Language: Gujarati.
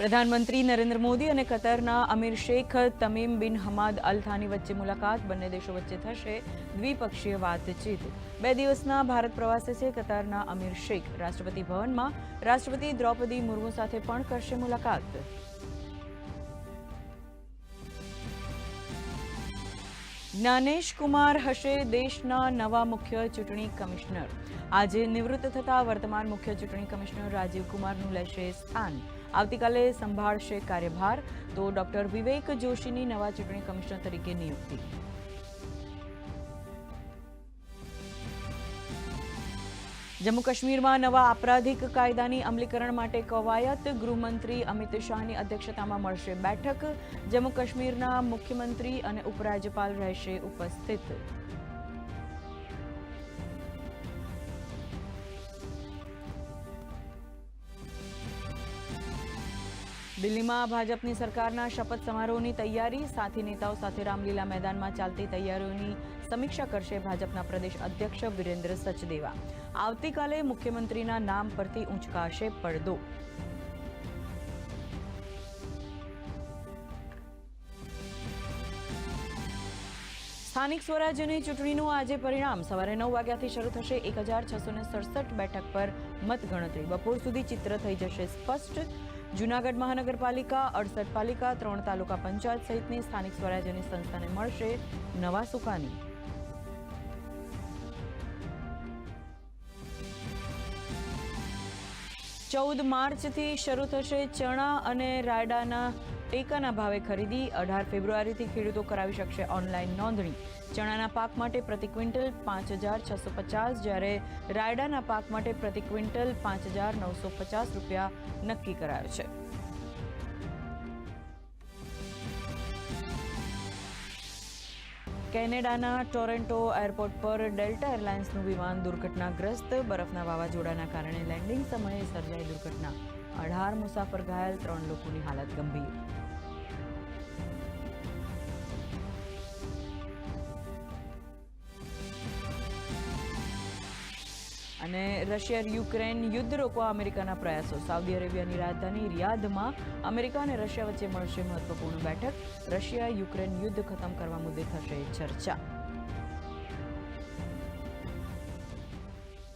પ્રધાનમંત્રી નરેન્દ્ર મોદી અને કતરના અમીર Sheikh Tamim bin Hamad Al Thani વચ્ચે મુલાકાત. બંને દેશો વચ્ચે થશે દ્વિપક્ષીય વાતચીત. બે દિવસના ભારત પ્રવાસે છે કતારના અમીર શેખ. રાષ્ટ્રપતિ ભવનમાં રાષ્ટ્રપતિ દ્રૌપદી મુર્મુ સાથે પણ કરશે મુલાકાત. જ્ઞાનેશ કુમાર હશે દેશના નવા મુખ્ય ચૂંટણી કમિશનર. આજે નિવૃત્ત થતા વર્તમાન મુખ્ય ચૂંટણી કમિશનર રાજીવ કુમારનું લેશે સ્થાન. આવતીકાલે સંભાળશે કાર્યભાર, તો ડોક્ટર વિવેક જોશીની નવા ચૂંટણી કમિશનર તરીકે નિયુક્તિ. જમ્મુ કાશ્મીરમાં નવા આપરાધિક કાયદાની અમલીકરણ માટે કવાયત, ગૃહમંત્રી અમિત શાહની અધ્યક્ષતામાં મળશે બેઠક. જમ્મુ કાશ્મીરના મુખ્યમંત્રી અને ઉપરાજ્યપાલ રહેશે ઉપસ્થિત. દિલ્હીમાં ભાજપની સરકારના શપથ સમારોહની તૈયારી, સાથી નેતાઓ સાથે રામલીલા મેદાનમાં ચાલતી તૈયારીઓની સમીક્ષા કરશે ભાજપના પ્રદેશ અધ્યક્ષ વિરેન્દ્ર સચદેવા. આવતીકાલે મુખ્યમંત્રીના નામ પરથી ઊંચકાશે પડદો. સ્થાનિક સ્વરાજ્યની ચૂંટણીનું આજે પરિણામ. સવારે નવ વાગ્યાથી શરૂ થશે એક હજાર છસો સડસઠ બેઠક પર મતગણતરી. બપોર સુધી ચિત્ર થઈ જશે સ્પષ્ટ. જૂનાગઢ મહાનગરપાલિકા અડસઠ પાલિકા ત્રણ તાલુકા પંચાયત સહિતની સ્થાનિક સ્વરાજ્યની સંસ્થાને મળશે નવા સુકાની. ચૌદ માર્ચથી શરૂ થશે ચણા અને રાયડાના ટેકાના ભાવે ખરીદી. અઢાર ફેબ્રુઆરીથી ખેડૂતો કરાવી શકશે ઓનલાઈન નોંધણી. ચણાના પાક માટે પ્રતિ ક્વિન્ટલ પાંચ હજાર છસો પચાસ, જ્યારે રાયડાના પાક માટે પ્રતિ ક્વિન્ટલ પાંચ હજાર નવસો પચાસ રૂપિયા નક્કી કરાયો છે. કેનેડાના ટોરેન્ટો એરપોર્ટ પર ડેલ્ટા એરલાઇન્સનું વિમાન દુર્ઘટનાગ્રસ્ત, બરફના વાવાઝોડાના કારણે લેન્ડિંગ સમયે સર્જાઈ દુર્ઘટના. અઢાર મુસાફર ઘાયલ, ત્રણ લોકોની હાલત ગંભીર. અને રશિયા યુક્રેન યુદ્ધ રોકવા અમેરિકાના પ્રયાસો. સાઉદી અરેબિયાની રાજધાની રિયાધમાં અમેરિકા અને રશિયા વચ્ચે મળશે મહત્વપૂર્ણ બેઠક. રશિયા યુક્રેન યુદ્ધ ખતમ કરવા મુદ્દે થશે ચર્ચા.